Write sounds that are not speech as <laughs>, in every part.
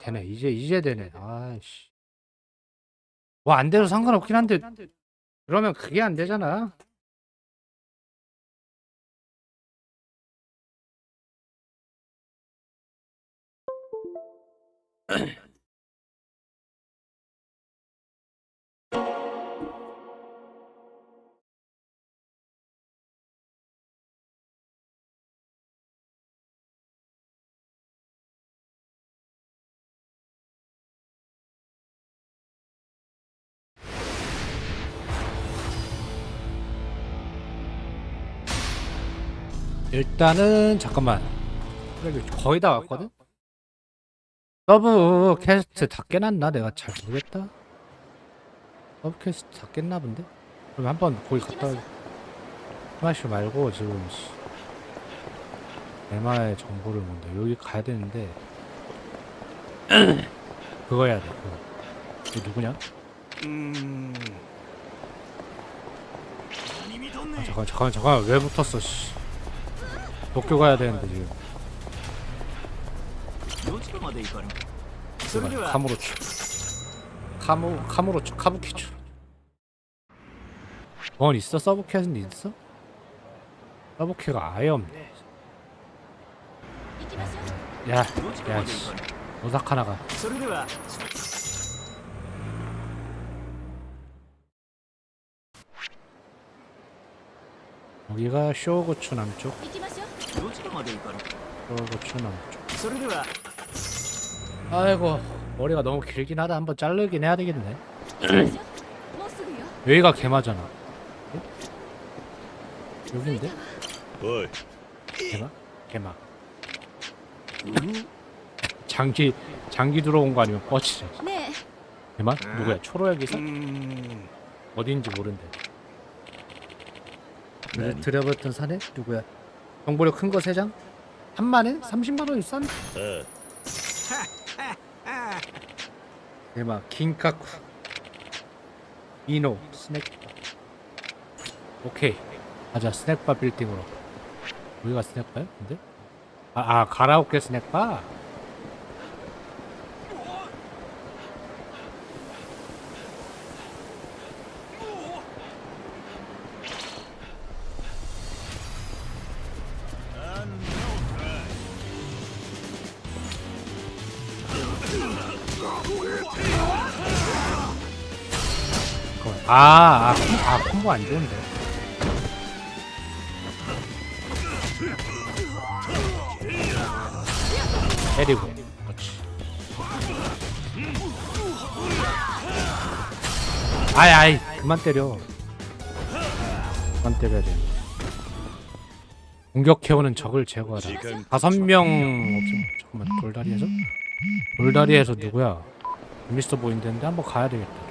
되네. 이제 이제 되네. 아이씨. 뭐 안 돼도 상관없긴 한데 그러면 그게 안 되잖아. 일단은 잠깐만. 거의 다 왔거든. 서브 캐스트 다 깨놨나? 내가 잘 모르겠다. 서브 캐스트 다 깼나 본데? 그럼 한번 거기 갔다 와. 스마시 말고 지금 씨, 대마의 정보를 뭔데 여기 가야 되는데 <clears throat> 그거 해야 돼. 그거. 이게 누구냐? うーん 아, 잠깐 잠깐 잠깐 왜 붙었어? 씨. 도쿄 가야 되는데 지금. どちらまで行かれるそれで 제발, は 카무로추 카무 카무로추 카부키추 원 있어 서브캐는 있어? 서브캐가 아예 없네 行きましょう 야 どちらまで行 야씨 かれる 오사카나가 それでは 여기가 쇼고추 남쪽 行きましょう どちらまで行かれる 쇼고추 남쪽 それでは 아이고 머리가 너무 길긴 하다 한번 자르긴 해야 되겠네 行きましょうもうすぐよ 여기가 개마잖아 응? 여긴데? おい 개마? 개마 장기 장기 들어온 거 아니면 뻗치지 ね 개마? 누구야 초로역이서? うーん 어딘지 모른대. 난- 들여봤던 사내 누구야? 정보력 큰거세 장? 한만에 30만 원 있었네. あ 대박 긴카쿠 이노 스낵바. 오케이 가자 스낵바 빌딩으로. 여기가 스낵바야? 근데? 아, 아 가라오케 스낵바? 아, 아, 콤- 아 콤보 안 좋은데. 때리고. 그렇지. 아이, 아이, 그만 때려. 그만 때려야 돼. 공격해오는 적을 제거하라. 다섯 명 없으면 잠깐만 돌다리에서 돌다리에서 누구야? 미스터 보인드인데 한번 가야 되겠다.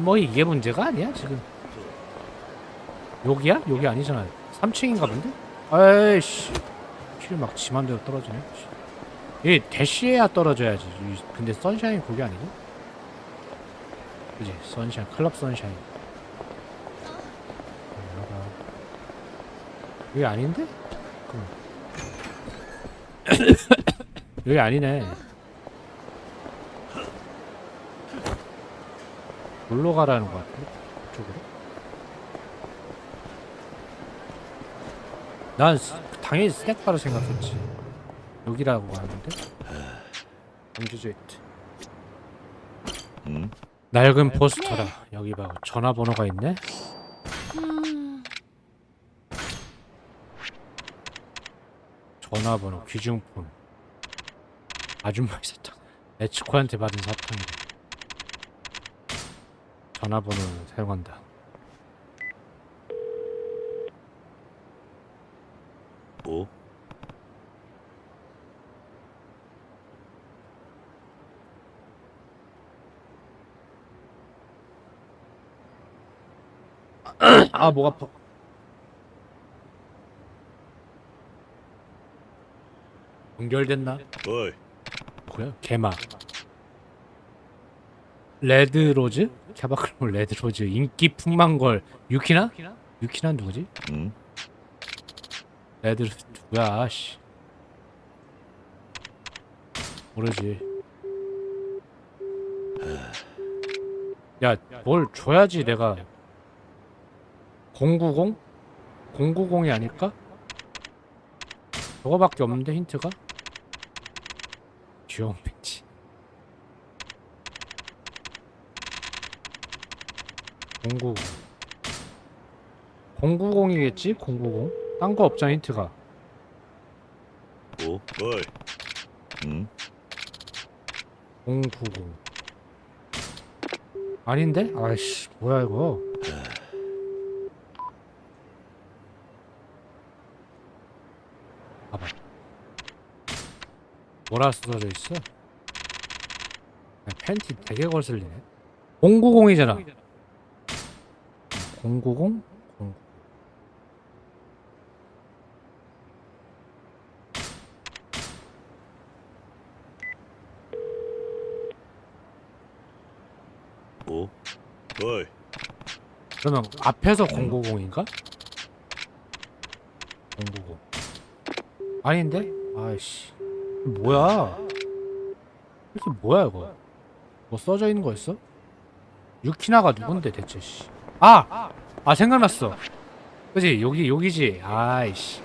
뭐 이게 문제가 아니야 지금. 여기야? 여기 아니잖아. 3층인가 본데? 아이씨. 킬막 지만대로 떨어지네. 씨. 이 대시해야 떨어져야지. 이- 근데 선샤인 거기 아니고? 그지? 선샤인 클럽 선샤인. 여기 아닌데? 그럼. <coughs> 여기 아니네. 뭘로 가라는 것 같아? 그쪽으로? 난 스- 당연히 스낵바로 생각했지. 여기라고 하는데? 음주제트 낡은 포스터라 여기 봐. 전화번호가 있네? 전화번호 귀중품 아줌마 있었다. 에츠코한테 받은 사탕이다 전화번호를 사용한다. 오 <coughs> 아, 목 아파. 연결됐나? おい 뭐야? 개마. 레드로즈? 캬바클모 레드로즈. 인기 풍만걸. 유키나? 유키나 누구지? ん 레드 누구야? 씨. 모르지. 야, 뭘 줘야지 내가 090? 090이 아닐까? 저거밖에 없는데 힌트가? 귀여운 090. 090이겠지? 090. 딴 거 없잖아 힌트가. 뭐? 어이. 응? 090 아닌데? 아이씨 뭐야 이거 봐봐 뭐라 써져 있어? 야, 팬티 되게 거슬리네 090이잖아 090? 090 뭐? 어이. 그러면 앞에서 090인가? 090 아닌데? 아이씨 뭐야 이게 뭐야 이거 뭐 써져 있는 거 있어? 유키나가 누군데 대체 씨. 아! 아 생각났어. 그지? 여기 여기지? 아이씨.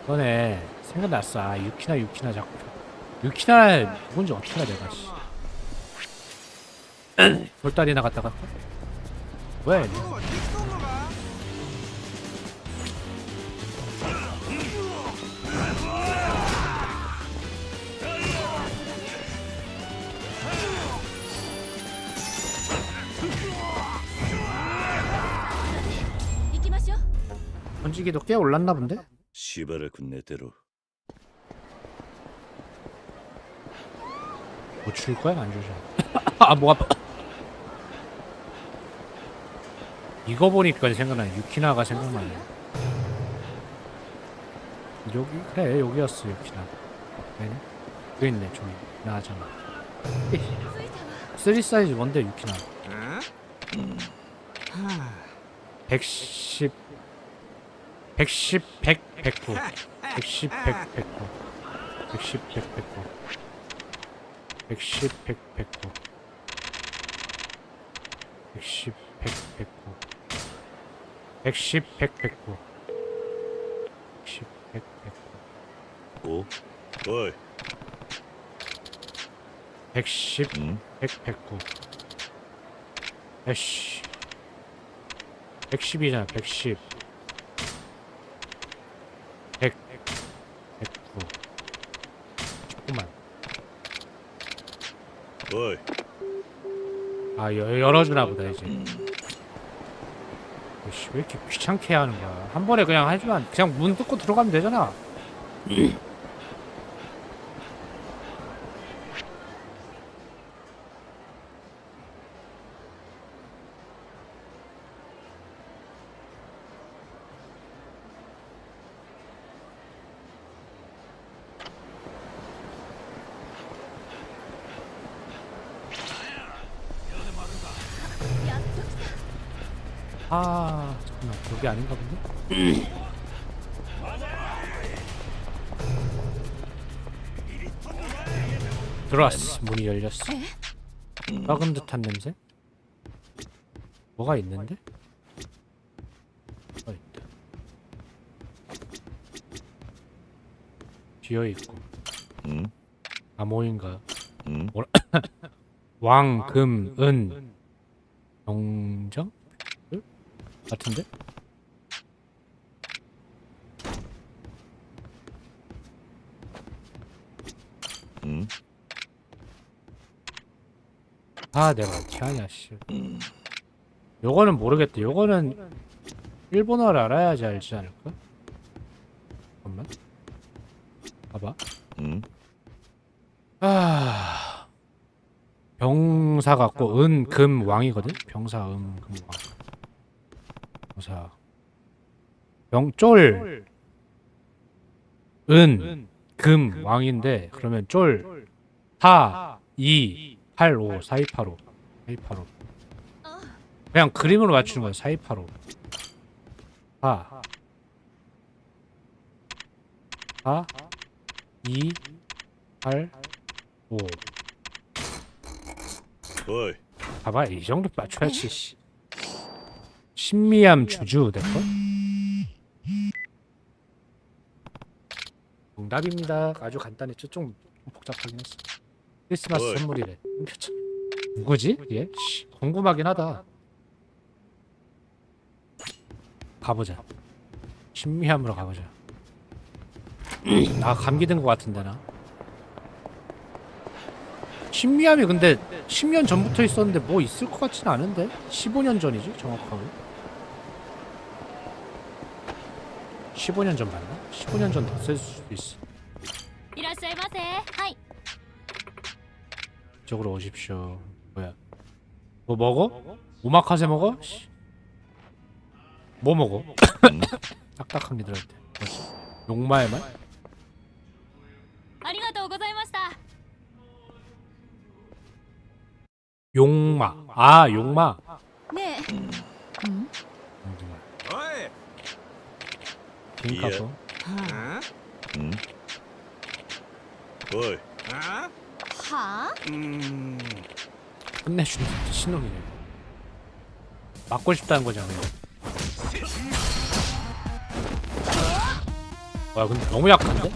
그거네 생각났어. 아 유키나 유키나 자꾸. 유키나 누군지 어떻게 알아 내가 씨. 돌다리 나 갔다 갔다 번지기도 꽤 올랐나 본데? 시바라군 내대로 뭐 줄 거야 안 주지? <laughs> 아목 뭐 아파. 이거 보니까 생각나. 유키나가 생각나네. 여기 그래 여기였어 유키나. 네. 여기 있네 저기 나잖아. 쓰리 사이즈 뭔데 유키나? 110 110, 100, 109 110, 100, 109 110, 100, 109 110, 100, 109 110, 100, 109 110, 100, 109 110, 100, 109 오? 어이. 110, 응? 100, 109 에씨. 110이잖아 110 100 109 19만. おい。아 여, 열어주나 보다 이제. 에씨 왜 이렇게 귀찮게 하는 거야? 한 번에 그냥 해주면 안- 그냥 문 뜯고 들어가면 되잖아 아 잠깐만 여기 아닌가 본데? 들어왔어. 문이 열렸어. 썩은 듯한 냄새? 뭐가 있는데? 뭐가 있다. 비어있고. ん 암호인가? ん <coughs> 왕, 금, 은, 정정? 같은데? 응? 아 내가 어떻게 하냐 씨 요거는 모르겠다 요거는 일본어를 알아야지 알지 않을까? 잠깐만 봐봐 응? 아 병사 같고 은, 금, 왕이거든? 병사, 음, 금, 왕 병사 병, 쫄 은, 금, 왕인데 그러면 쫄, 하, 이, 85, 4285 4285あ 그냥 그림으로 맞추는 거야 4285 하. 하, 2, 8, 오. 어이. 봐봐 이 정도 맞춰야지 씨. 신미암 주주 될걸? 정답입니다. 아주 간단했죠. 좀 복잡하긴 했어. 크리스마스 어이. 선물이래. 참, 누구지? 얘? 씨, 궁금하긴 하다. 가보자. 신미암으로 가보자. 나 감기 든거 같은데 나. 신미암이 근데 10년 전부터 있었는데 뭐 있을 것 같지는 않은데? 15년 전이지 정확하게 15년 전 맞나? 15년 전 더 쓸 수도 있어 いらっしゃいませはい。 이쪽으로 오십시오 뭐야 뭐 먹어? 오마카세 먹어? 씨. 뭐 먹어? <coughs> 딱딱한 게 들어있대 뭐지? 용마의 말? ありがとうございました。 용마 아 용마 ねえ。うん。 빈 가서 예. 응? 어이 하? 음. 끝내주는 신놈이네 막고 싶다는 거잖아 와 근데 너무 약한데?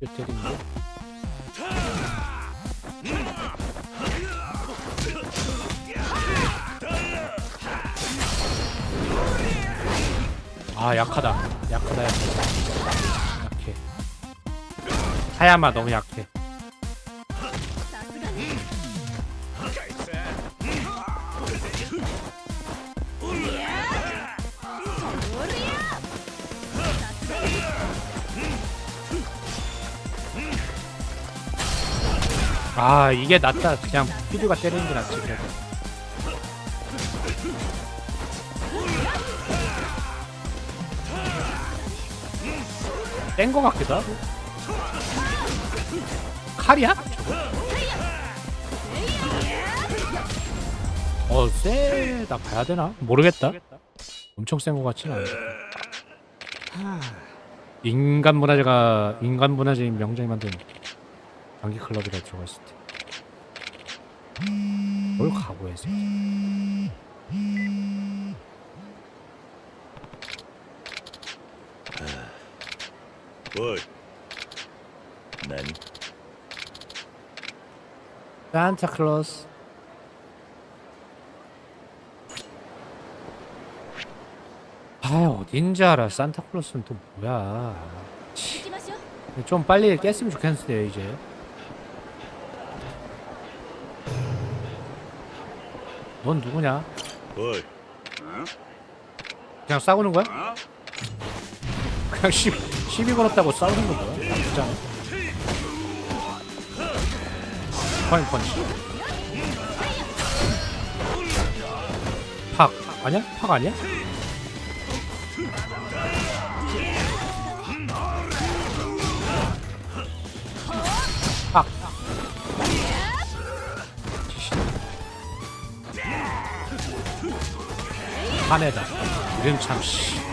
이거 때리는데? 아 약하다. 약하다 약하다 약해. 하야마 너무 약해. 아 이게 낫다. 그냥 피드가 때리는 게 낫지 그래도. 뗀거 같기도 하고 칼이야? 어 세다 봐야 되나? 모르겠다 엄청 센 거 같지는 は 인간 문화재가 인간 문화재인 명장이 만든 장기 클럽이라 들어가 있을 때. 뭘 각오해 새 어이 난 산타클로스. 아 어딘지 알아 산타클로스는 또 뭐야 行きましょう。 좀 빨리 깼으면 좋겠는데 이제 넌 누구냐 어이 그냥 싸우는 거야? 그냥 시, 시비 걸었다고 싸우는 거 뭐야? 나쁘지 않아 파인 펀치 팍 아니야? 팍 아니야? 팍 한해다 이름 참 씨.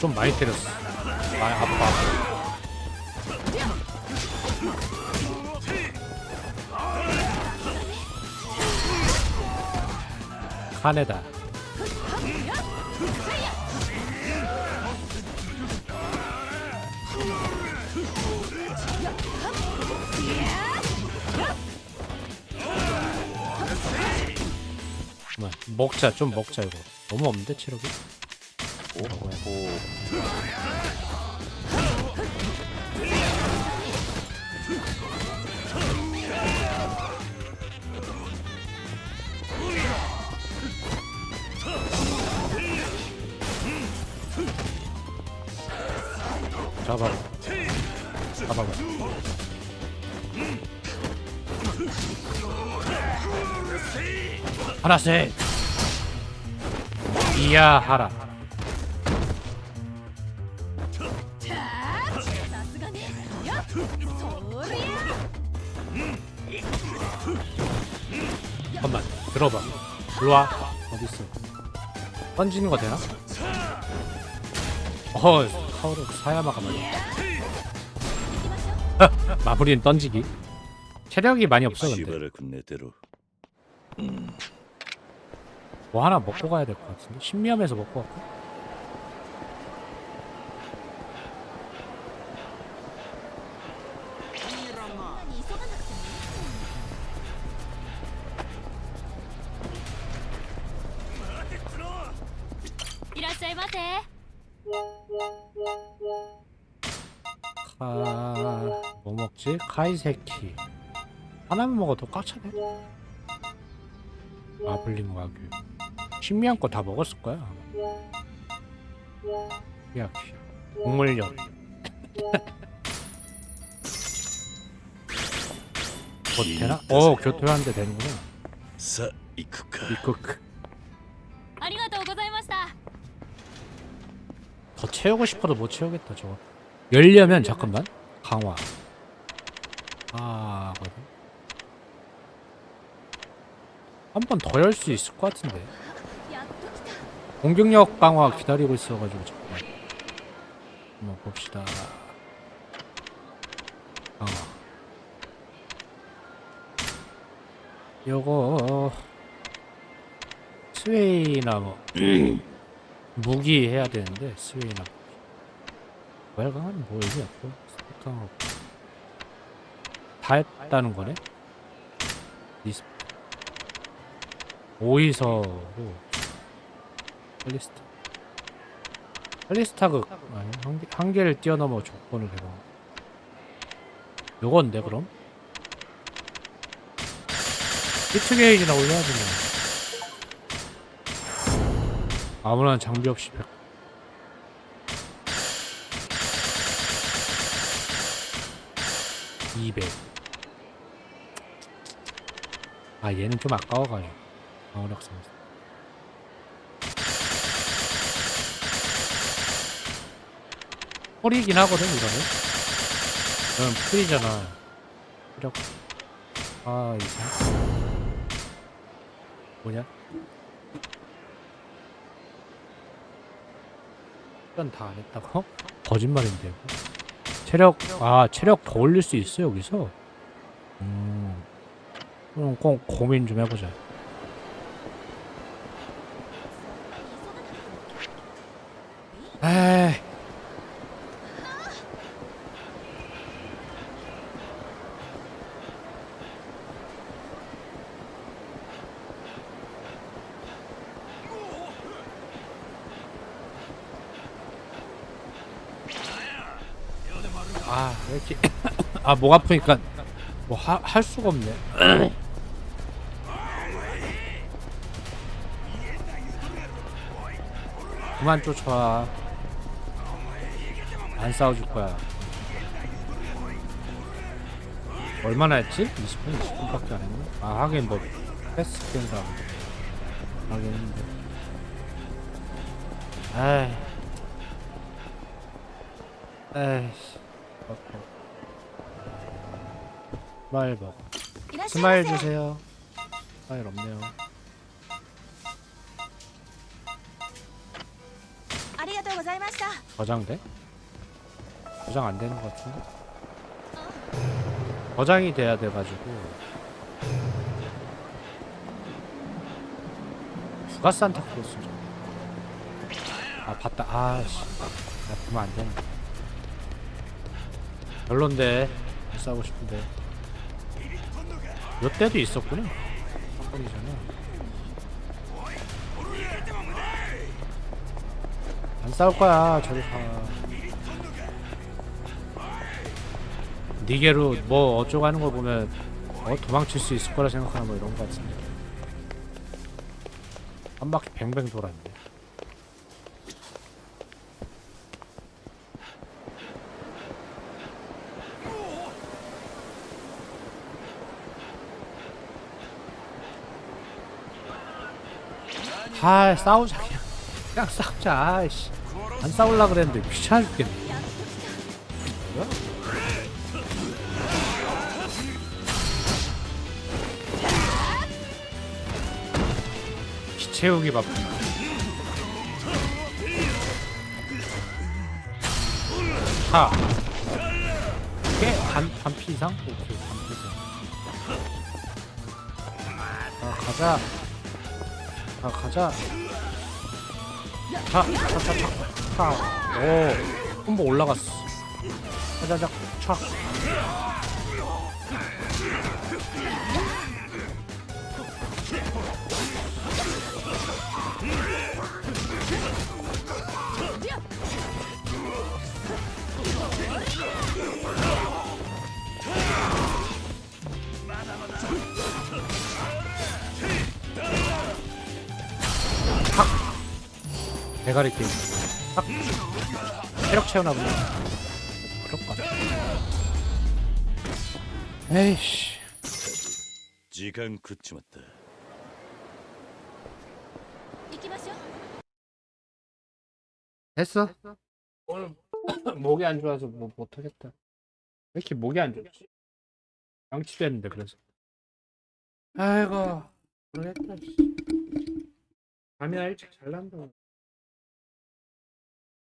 좀 많이 때렸어. 많이 아파. 한해다. 뭐야, 먹자. 좀 먹자 이거. 너무 없는데 체력이 오호 잡아봐 잡아봐 하나씩. 이야 하라 잠깐만 들어봐 일로와 어딨어 던지는 거 되나? 어 카오르 사야마가 말이야 마무리는 던지기. 체력이 많이 없어 근데. 시바라 군내대로 뭐 하나 먹고 가야 될 것 같은데. 신미하면서 먹고 갈까? いらっしゃいませ 아, 뭐 먹지? 카이세키. 하나만 먹어도 꽉 차네. 마블링 와규. 신미한 거 다 먹었을 거야. 야키. 국물력. 뭐 되나? 어, 교토하는데 되는구나. さあ行くか 이코크. ありがとうございました 더 채우고 싶어도 못 채우겠다 저거. 열려면 잠깐만. 강화. 아... 한 번 더 열 수 있을 것 같은데. 공격력 강화 기다리고 있어가지고 잠깐만. 한번 봅시다. 강화. 요거 스웨이 나무. <clears throat> 무기 해야 되는데 스웨이나 웰강은 뭐 의미 없고 스펙강하고. 다 했다는 거네. 리스 오이서로. 헬리스타. 헬리스타극. 아니 한, 개, 한 개를 뛰어넘어 조건을 개방 요건데 그럼? 히트 게이지나 올려야지 뭐 아무런 장비 없이 100 200아 얘는 좀 아까워가지고 방어력 상승 폴이긴 하거든 이거는. 이건 풀이잖아. 이렇 아 이상 뭐냐 이건 다안 했다고? <laughs> 거짓말인데. 체력 아 체력 더 올릴 수 있어 여기서 음 그럼 꼭 고민 좀 해보자 이렇게. <coughs> 아, 목 아프니까 뭐 할 수가 없네. <coughs> 그만 쫓아와. 안 싸워줄 거야. 얼마나 했지? 20분, 20분밖에 안 했네. 아, 하긴 뭐, 패스 하고. 하긴 했는데. 에이. 에이 스마일 먹어 스마일 주세요. 스마일 없네요. 저장돼? 저장 안 되는 것 같은데? 저장이 돼야 돼가지고. 누가 산타크로스 아 봤다. 아씨. 나 아, 보면 안 되는데 별론데. 싸우고 싶은데. 요 때도 있었구나. 사건이잖아 안 싸울 거야 저리 가 니게로 뭐 어쩌고 하는 거 보면 어 도망칠 수 있을 거라 생각하나 뭐 이런 거 같은데. 한 바퀴 뱅뱅 돌았는데 아 싸우자 그냥. 그냥 싸우자 아이씨. 안 싸울라 그랬는데 귀찮아 죽겠네. 뭐야? 기 채우기 바쁜 하. 꽤 반, 반피 이상? 오케이 반피 이상. 아 가자 아 가자. 자자자자자오 콤보 올라갔어. 자자자 차 대가리 게임 딱 체력 채우나 보네 그럴 것 같아 에이씨 時間食っちまった行きましょう 됐어 오늘 <coughs> 목이 안 좋아서 뭐 못하겠다 왜 이렇게 목이 안 좋지 양치됐는데 그래서 아이고 모르겠다 씨. 잠이나 일찍 잘란다